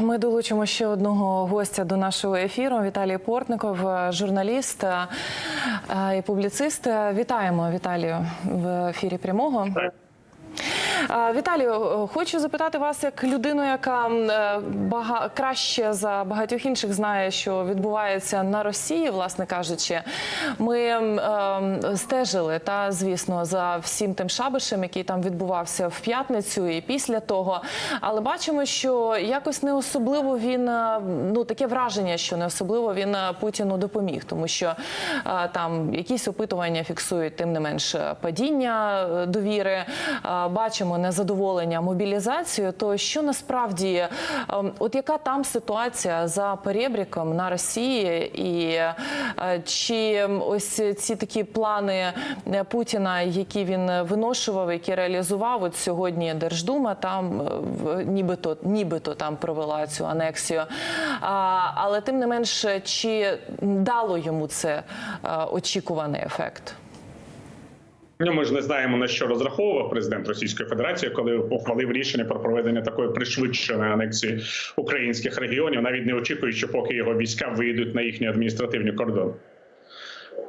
Ми долучимо ще одного гостя до нашого ефіру. Віталій Портников, журналіст е, і публіцист. Вітаємо Віталію в ефірі прямого. Віталію, е, хочу запитати вас як людину, яка е, бага... краще за багатьох інших знає, що відбувається на Росії, власне кажучи. Ми е, стежили та звісно за всім тим шабишем, який там відбувався в п'ятницю і після того. Але бачимо, що якось не особливо він е, ну таке враження, що не особливо він Путіну допоміг, тому що е, там якісь опитування фіксують тим не менш падіння довіри. Е, Бачимо незадоволення мобілізацією. То що насправді, е, от яка там ситуація за перебріком на Росії, і е, чи ось ці такі плани е, Путіна, які він виношував, які реалізував от сьогодні Держдума, там е, нібито нібито там провела цю анексію. Але тим не менш, чи дало йому це очікуваний ефект? Ну, ми ж не знаємо на що розраховував президент Російської Федерації, коли ухвалив рішення про проведення такої пришвидшеної анексії українських регіонів, навіть не очікуючи, поки його війська вийдуть на їхні адміністративні кордони.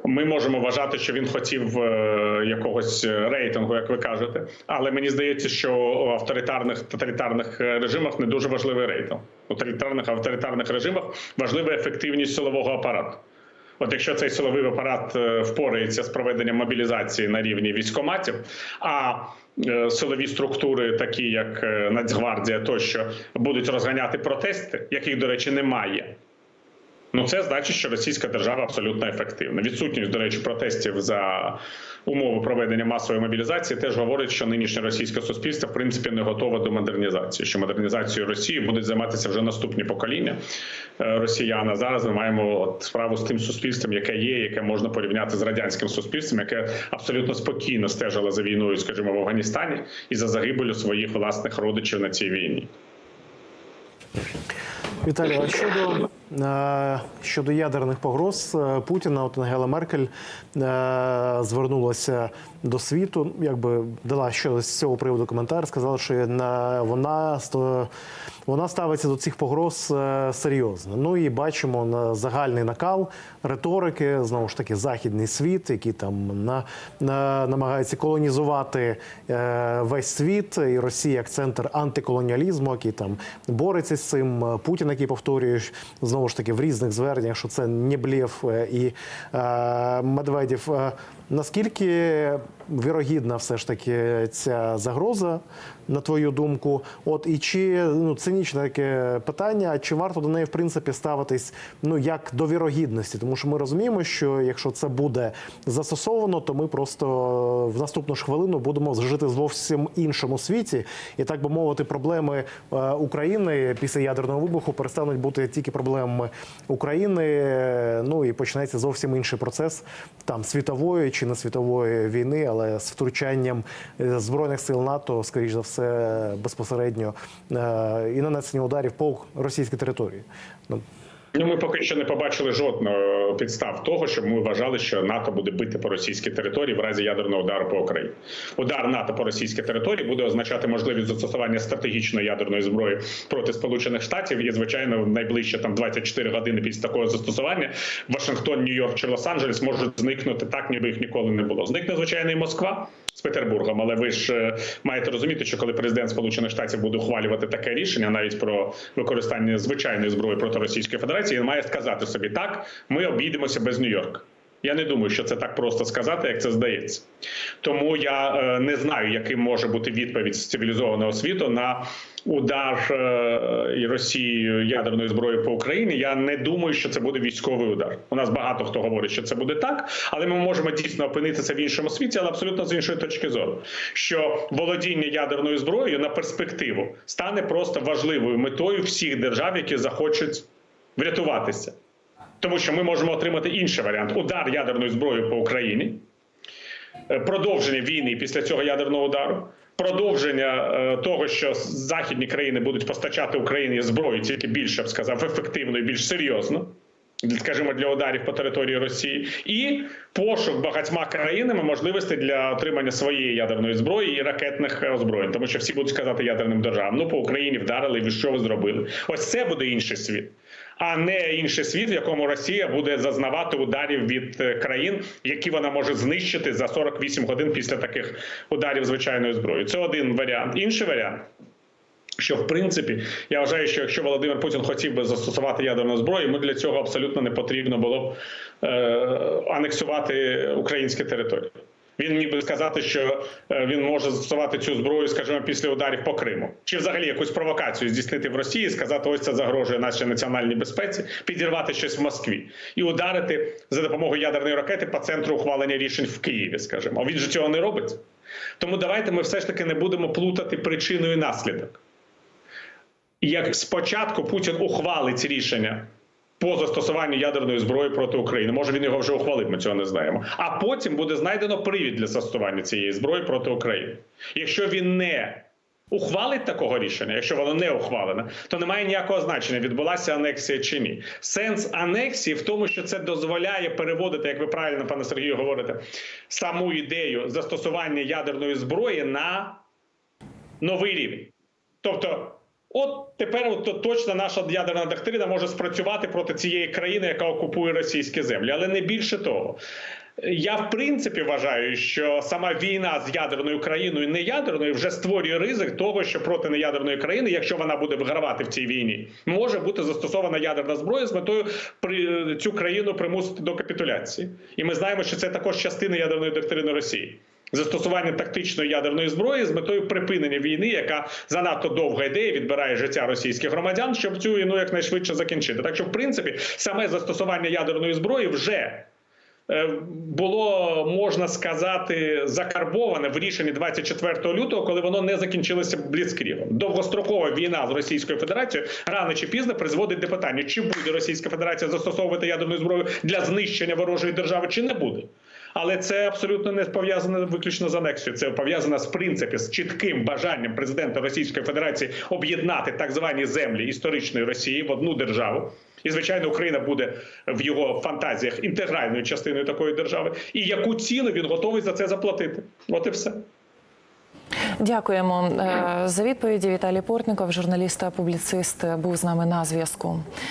Ми можемо вважати, що він хотів е, якогось рейтингу, як ви кажете, але мені здається, що в авторитарних тоталітарних е, режимах не дуже важливий рейтинг. У тоталітарних авторитарних режимах важлива ефективність силового апарату. От якщо цей силовий апарат е, впорається з проведенням мобілізації на рівні військоматів, а е, силові структури, такі як е, Нацгвардія, тощо будуть розганяти протести, яких, до речі, немає. Ну, це значить, що російська держава абсолютно ефективна. Відсутність, до речі, протестів за умови проведення масової мобілізації теж говорить, що нинішнє російське суспільство в принципі не готове до модернізації. Що модернізацією Росії будуть займатися вже наступні покоління е, росіян. А зараз ми маємо от справу з тим суспільством, яке є, яке можна порівняти з радянським суспільством, яке абсолютно спокійно стежило за війною, скажімо, в Афганістані і за загибелю своїх власних родичів на цій війні. Віталій, а щодо, щодо ядерних погроз е, Путіна, от Ангела Меркель е, звернулася до світу, якби дала щось з цього приводу коментар, сказала, що вона, вона ставиться до цих погроз е, серйозно. Ну і бачимо на загальний накал риторики, знову ж таки, західний світ, який там на, на, намагається колонізувати е, весь світ, і Росія як центр антиколоніалізму, який там бореться з цим. Путін, який повторює знову ж таки в різних зверненнях, що це не блєв е, і е, Медведєв. Е, Наскільки вірогідна все ж таки ця загроза, на твою думку? От і чи ну цинічне таке питання, чи варто до неї в принципі ставитись ну як до вірогідності? Тому що ми розуміємо, що якщо це буде застосовано, то ми просто в наступну ж хвилину будемо жити в зовсім іншому світі, і так би мовити, проблеми е, України після ядерного вибуху перестануть бути тільки проблемами України. е, Ну і почнеться зовсім інший процес там світової чи не світової війни, але з втручанням е, збройних сил НАТО, скоріш за все, безпосередньо е, і нанесення ударів по російській території. Ну, Ну, ми поки що не побачили жодного підстав того, щоб ми вважали, що НАТО буде бити по російській території в разі ядерного удару по Україні. Удар НАТО по російській території буде означати можливість застосування стратегічної ядерної зброї проти Сполучених Штатів. І звичайно, в найближче там 24 години після такого застосування Вашингтон, Нью-Йорк чи Лос-Анджелес можуть зникнути так, ніби їх ніколи не було. Зникне звичайно і Москва. З Петербургом, але ви ж е, маєте розуміти, що коли президент Сполучених Штатів буде ухвалювати таке рішення, навіть про використання звичайної зброї проти Російської Федерації, він має сказати собі так: ми обійдемося без Нью-Йорка. Я не думаю, що це так просто сказати, як це здається. Тому я е, не знаю, яким може бути відповідь з цивілізованого світу на удар е, Росією ядерною зброєю по Україні. Я не думаю, що це буде військовий удар. У нас багато хто говорить, що це буде так, але ми можемо дійсно опинитися в іншому світі, але абсолютно з іншої точки зору, що володіння ядерною зброєю на перспективу стане просто важливою метою всіх держав, які захочуть врятуватися. Тому що ми можемо отримати інший варіант: удар ядерною зброєю по Україні, е, продовження війни після цього ядерного удару, продовження е, того, що західні країни будуть постачати Україні зброю тільки більше я б сказав, ефективно і більш серйозно. скажімо, для ударів по території Росії, і пошук багатьма країнами можливостей для отримання своєї ядерної зброї і ракетних озброєнь, тому що всі будуть сказати ядерним державам. Ну по Україні вдарили. і що ви зробили? Ось це буде інший світ. А не інший світ, в якому Росія буде зазнавати ударів від е, країн, які вона може знищити за 48 годин після таких ударів звичайною зброєю. Це один варіант. Інший варіант. Що в принципі я вважаю, що якщо Володимир Путін хотів би застосувати ядерну зброю, йому для цього абсолютно не потрібно було б е, анексувати українські території. Він міг би сказати, що е, він може застосувати цю зброю, скажімо, після ударів по Криму, чи взагалі якусь провокацію здійснити в Росії, сказати, ось це загрожує нашій національній безпеці, підірвати щось в Москві і ударити за допомогою ядерної ракети по центру ухвалення рішень в Києві. Скажімо, а він же цього не робить. Тому давайте ми все ж таки не будемо плутати причину і наслідок як спочатку Путін ухвалить рішення по застосуванню ядерної зброї проти України. Може він його вже ухвалив, ми цього не знаємо. А потім буде знайдено привід для застосування цієї зброї проти України. Якщо він не ухвалить такого рішення, якщо воно не ухвалене, то немає ніякого значення, відбулася анексія чи ні. Сенс анексії в тому, що це дозволяє переводити, як ви правильно, пане Сергію, говорите, саму ідею застосування ядерної зброї на новий рівень. Тобто, от тепер от точно наша ядерна доктрина може спрацювати проти цієї країни, яка окупує російські землі, але не більше того. Я в принципі вважаю, що сама війна з ядерною країною не ядерною вже створює ризик того, що проти неядерної країни, якщо вона буде вигравати в цій війні, може бути застосована ядерна зброя з метою при цю країну примусити до капітуляції. І ми знаємо, що це також частина ядерної доктрини Росії. Застосування тактичної ядерної зброї з метою припинення війни, яка занадто довга йде і відбирає життя російських громадян, щоб цю війну якнайшвидше закінчити. Так що, в принципі, саме застосування ядерної зброї вже е, було можна сказати закарбоване в рішенні 24 лютого, коли воно не закінчилося бліцкрігом. Довгострокова війна з Російською Федерацією рано чи пізно призводить до питання, чи буде Російська Федерація застосовувати ядерну зброю для знищення ворожої держави, чи не буде. Але це абсолютно не пов'язано виключно з анексією. Це пов'язано з принципі з чітким бажанням президента Російської Федерації об'єднати так звані землі історичної Росії в одну державу. І звичайно, Україна буде в його фантазіях інтегральною частиною такої держави. І яку ціну він готовий за це заплатити? От і все. Дякуємо е, за відповіді. Віталій Портников, журналіст та публіцист, був з нами на зв'язку.